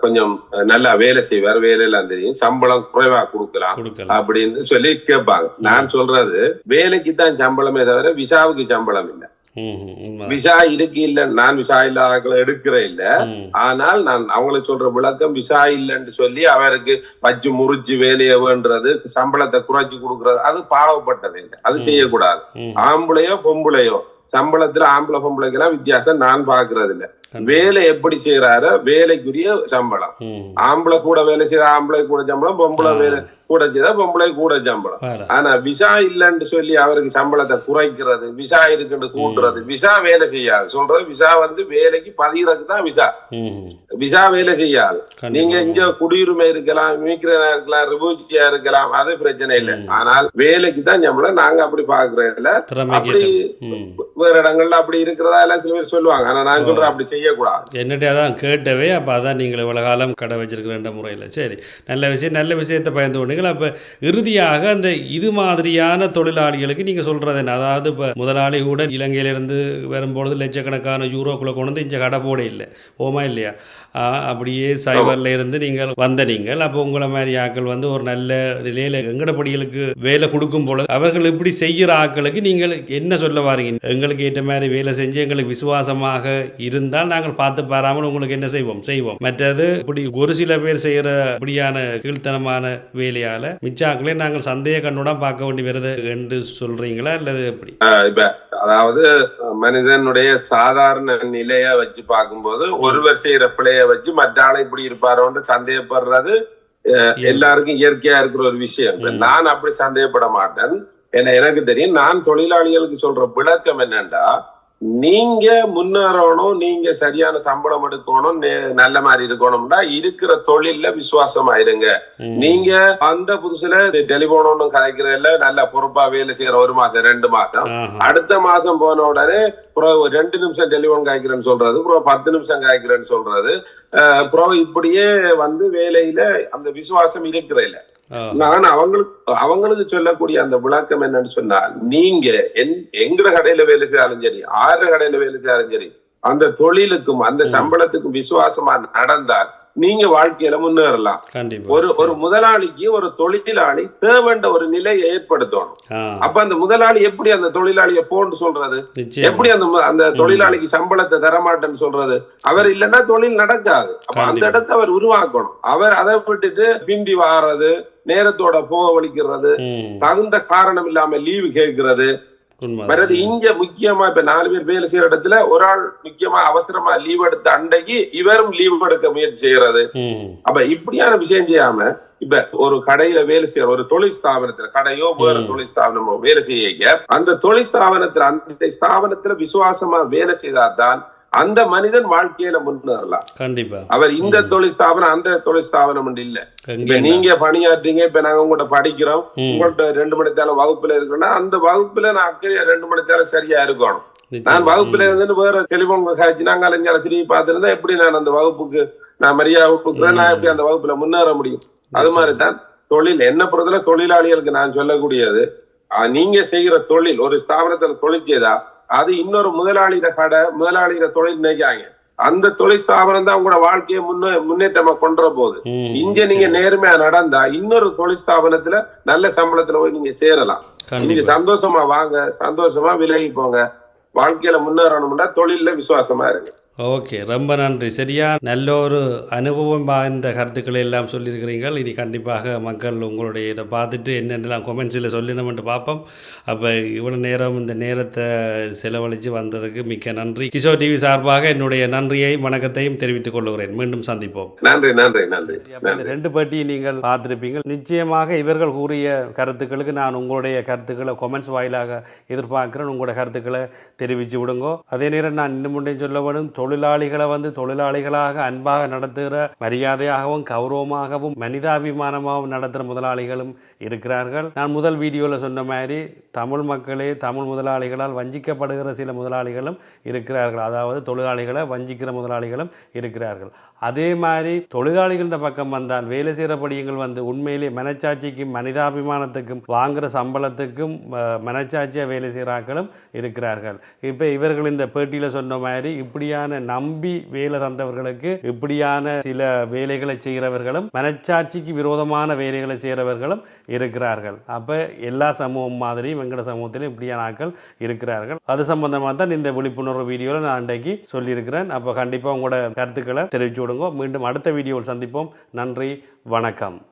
கொஞ்சம் நல்லா வேலை செய்வார் வேலையெல்லாம் தெரியும். சம்பளம் குறைவா கொடுக்கலாம் அப்படின்னு சொல்லி கேட்பாங்க. நான் சொல்றது வேலைக்கு தான் சம்பளமே தவிர விசாவுக்கு சம்பளம் இல்ல. விசா இருக்கு இல்ல நான் விசா இல்லாத ஆட்களை எடுக்கிறேன் இல்ல ஆனால் நான் அவங்களுக்கு சொல்ற விளக்கம் விசா இல்லைன்னு சொல்லி அவருக்கு வச்சு முறிச்சு வேலையை வேண்டுறது சம்பளத்தை குறைச்சு கொடுக்கறது அது பாவப்பட்டது இல்லை. அது செய்யக்கூடாது. ஆம்பளையோ பொம்பளையோ சம்பளத்துல ஆம்பளை பொம்பளைக்கெல்லாம் வித்தியாசம் நான் பாக்குறது இல்ல வேலை எப்படி செய்யறாரோ வேலைக்குரிய சம்பளம். ஆம்பளை கூட வேலை செய்த ஆம்பளை கூட சம்பளம் பொம்பளை வேலை கூட செய்தா பொம்பளை கூட சம்பளம். ஆனா விசா இல்லைன்னு சொல்லி அவருக்கு சம்பளத்தை குறைக்கிறது விசா இருக்குன்னு கூட்டுறது விசா வேலை செய்யாது. சொல்றது விசா வந்து வேலைக்கு பதிகிறதுக்கு தான் விசா. விசா வேலை செய்யாது. நீங்க இங்க குடியுரிமை இருக்கலாம் மீக்கிறனா இருக்கலாம் ரிபூச்சியா இருக்கலாம் அது பிரச்சனை இல்லை. ஆனால் வேலைக்கு தான் சம்பளம் நாங்க அப்படி பாக்குறோம் இல்ல அப்படி வேற இடங்கள்ல அப்படி இருக்கிறதா எல்லாம் சில பேர் சொல்லுவாங்க. ஆனா நான் சொல்றேன் அப்படி செய்யக்கூடாது. என்னட்டே அதான் கேட்டவே அப்போ அதான் நீங்கள் இவ்வளோ காலம் கடை வச்சிருக்கிறன்ற முறையில். சரி நல்ல விஷயம் நல்ல விஷயத்தை பயந்து கொண்டீங்களா? அப்போ இறுதியாக அந்த இது மாதிரியான தொழிலாளிகளுக்கு நீங்கள் சொல்கிறது என்ன? அதாவது இப்போ முதலாளி கூட இலங்கையிலேருந்து வரும்பொழுது லட்சக்கணக்கான யூரோக்குள்ளே கொண்டு வந்து இங்கே கடை போட இல்லை. ஓமா இல்லையா? அப்படியே சைபரில் இருந்து நீங்கள் வந்த நீங்கள். அப்போ உங்களை மாதிரி ஆட்கள் வந்து ஒரு நல்ல நிலையில் எங்கடப்படிகளுக்கு வேலை கொடுக்கும் பொழுது அவர்கள் இப்படி செய்கிற ஆட்களுக்கு நீங்கள் என்ன சொல்ல வாரீங்க? எங்களுக்கு ஏற்ற மாதிரி வேலை செஞ்சு எங்களுக்கு விசுவாசமாக இருந்தால் நாங்கள் பார்த்து பாராமல் உங்களுக்கு என்ன செய்வோம்? செய்வோம். மற்றது இப்படி ஒரு சில பேர் செய்கிற இப்படியான கீழ்த்தனமான வேலையால் மிச்சாக்களே நாங்கள் சந்தேக கண்ணுடன் பார்க்க வேண்டி வருது என்று சொல்றீங்களா? அல்லது எப்படி? இப்ப அதாவது மனிதனுடைய சாதாரண நிலைய வச்சு பார்க்கும்போது ஒருவர் செய்யற பிழைய வச்சு மற்ற ஆளை இப்படி இருப்பாரோன்னு சந்தேகப்படுறது எல்லாருக்கும் இயற்கையா இருக்கிற ஒரு விஷயம். நான் அப்படி சந்தேகப்பட மாட்டேன். ஏன்னா எனக்கு தெரியும் நான் தொழிலாளிகளுக்கு சொல்ற விளக்கம் என்னன்னா நீங்க முன்னேறணும் நீங்க சரியான சம்பளம் எடுக்கணும் நல்ல மாதிரி இருக்கணும்னா இருக்கிற தொழில்ல விசுவாசமா ம். நீங்க அந்த புதுசுல டெலிபோன் ஒன்றும் கதைக்கிறதில்ல நல்ல பொறுப்பா வேலை செய்யற ஒரு மாசம் ரெண்டு மாசம். அடுத்த மாசம் போன உடனே அப்புறம் ஒரு ரெண்டு நிமிஷம் டெலிபோன் காய்க்கிறேன்னு சொல்றது அப்புறம் பத்து நிமிஷம் காய்க்கிறேன்னு சொல்றது அப்புறம் இப்படியே வந்து வேலையில அந்த விசுவாசம் இருக்கிற இல்ல. நான் அவங்களுக்கு அவங்களுக்கு சொல்லக்கூடிய அந்த விளக்கம் என்னன்னு சொன்னால் நீங்க எங்கட கடையில வேலை செய்தாலும் சரி ஆறு கடையில வேலை செய்தாலும் சரி அந்த தொழிலுக்கும் அந்த சம்பளத்துக்கும் விசுவாசமா நடந்தால் நீங்க வாழ்க்கையில முன்னேறலாம். ஒரு ஒரு முதலாளிக்கு ஒரு தொழிலாளி தேவைன்ற ஒரு நிலையை ஏற்படுத்தணும். அப்ப அந்த முதலாளி எப்படி அந்த தொழிலாளியை போன்னு சொல்றது? எப்படி அந்த அந்த தொழிலாளிக்கு சம்பளத்தை தரமாட்டேன்னு சொல்றது? அவர் இல்லைன்னா தொழில் நடக்காது. அப்ப அந்த. இடத்தை அவர் உருவாக்கணும். அவர் அதை விட்டுட்டு பிந்தி வாரது நேரத்தோட போக வலிக்கிறது தகுந்த காரணம் இல்லாம லீவு கேட்கிறது வர்றது இங்க முக்கியமா இப்ப நாலு பேர் வேலை செய்யற இடத்துல ஒரு ஆள் முக்கியமா அவசரமா லீவ் எடுத்த அன்னைக்கு இவரும் லீவ் எடுக்க முயற்சி செய்யறது. அப்ப இப்படியான விஷயம் செய்யாம இப்ப ஒரு கடையில வேலை செய்யற ஒரு தொழில் ஸ்தாபனத்துல கடையோ வேற. தொழில் ஸ்தாபனமோ வேலை செய்ய அந்த தொழில் ஸ்தாபனத்துல அந்த ஸ்தாபனத்துல விசுவாசமா வேலை செய்தால்தான் அந்த மனிதன் வாழ்க்கையில முன்னேறலாம் கண்டிப்பா. அவர் இந்த தொழில் ஸ்தாபனம் அந்த தொழில் ஸ்தாபனம் இல்ல. இப்ப நீங்க பணியாற்றீங்க இப்ப நாங்க உங்கள்ட்ட படிக்கிறோம். ம், உங்கள்ட்ட ரெண்டு மணி நேரம் வகுப்புல இருக்குன்னா அந்த வகுப்புல நான் அக்கறையா ரெண்டு மணி நேரம் சரியா இருக்கணும். நான் வகுப்புல ம், இருந்துட்டு வேற டெலிபோன் காய்ச்சி நாங்க அலைஞ்சால திரும்பி பார்த்திருந்தா எப்படி நான் அந்த வகுப்புக்கு நான் மரியாதை கொடுக்குறேன் நான் எப்படி அந்த வகுப்புல முன்னேற முடியும்? அது நிச்சயம். மாதிரி தான் தொழில். என்ன பொறுத்தல தொழிலாளிகளுக்கு நான் சொல்லக்கூடியது நீங்க செய்கிற தொழில் ஒரு ஸ்தாபனத்துல தொழில் செய்தா அது இன்னொரு முதலாளியிட கடை முதலாளியிட தொழில் நினைக்காங்க. அந்த தொழில் ஸ்தாபனம் தான் உங்களோட வாழ்க்கையை முன்னே முன்னேற்றமா கொண்டுற போகுது. இங்க நீங்க நேர்மையா நடந்தா இன்னொரு தொழில் ஸ்தாபனத்துல நல்ல சம்பளத்துல போய் நீங்க சேரலாம். நீங்க சந்தோஷமா வாங்க சந்தோஷமா விலகி போங்க. வாழ்க்கையில முன்னேறணும்னா தொழில்ல விசுவாசமா இருங்க. ஓகே ரொம்ப நன்றி. சரியா? நல்ல ஒரு அனுபவம் வாய்ந்த கருத்துக்களை எல்லாம் சொல்லியிருக்கிறீர்கள். இனி கண்டிப்பாக மக்கள் உங்களுடைய இதை பார்த்துட்டு என்னென்னலாம் கொமெண்ட்ஸில் சொல்லணும்னு பார்ப்போம். அப்போ இவ்வளோ நேரம் இந்த நேரத்தை செலவழித்து வந்ததுக்கு மிக்க நன்றி. கிஷோர் டிவி சார்பாக என்னுடைய நன்றியையும் வணக்கத்தையும் தெரிவித்துக் கொள்கிறேன். மீண்டும் சந்திப்போம். நன்றி நன்றி நன்றி. ரெண்டு பேட்டியும் நீங்கள் பார்த்திருப்பீங்க. நிச்சயமாக இவர்கள் கூறிய கருத்துக்களுக்கு நான் உங்களுடைய கருத்துக்களை கொமெண்ட்ஸ் வாயிலாக எதிர்பார்க்கிறேன். உங்களுடைய கருத்துக்களை தெரிவித்து விடுங்கோ. அதே நேரம் நான் இன்னும் ஒன்றையும் சொல்ல வேண்டும் தொழிலாளிகளை வந்து தொழிலாளிகளாக அன்பாக நடத்துகிற மரியாதையாகவும் கௌரவமாகவும் மனிதாபிமானமாகவும் நடத்துகிற முதலாளிகளும் இருக்கிறார்கள். நான் முதல் வீடியோவில் சொன்ன மாதிரி தமிழ் மக்களே தமிழ் முதலாளிகளால் வஞ்சிக்கப்படுகிற சில முதலாளிகளும் இருக்கிறார்கள். அதாவது தொழிலாளிகளை வஞ்சிக்கிற முதலாளிகளும் இருக்கிறார்கள். அதே மாதிரி தொழிலாளிகளின் பக்கம் வந்தால் வேலை செய்கிற படியங்கள் வந்து உண்மையிலே மனச்சாட்சிக்கும் மனிதாபிமானத்துக்கும் வாங்குகிற சம்பளத்துக்கும் மனச்சாட்சியாக வேலை செய்கிறார்களும் இருக்கிறார்கள். இப்போ இவர்கள் இந்த பேட்டியில் சொன்ன மாதிரி இப்படியான நம்பி வேலை தந்தவர்களுக்கு இப்படியான சில வேலைகளை செய்கிறவர்களும் மனச்சாட்சிக்கு விரோதமான வேலைகளை செய்கிறவர்களும் இருக்கிறார்கள். அப்போ எல்லா சமூகம் மாதிரியும் வெங்கட சமூகத்திலும் இப்படியான ஆட்கள் இருக்கிறார்கள். அது சம்பந்தமாக தான் இந்த விழிப்புணர்வு வீடியோவில் நான் அன்றைக்கு சொல்லியிருக்கிறேன். அப்போ கண்டிப்பாக உங்களோட கருத்துக்களை தெரிவிச்சு விடுங்க. மீண்டும் அடுத்த வீடியோவில் சந்திப்போம். நன்றி வணக்கம்.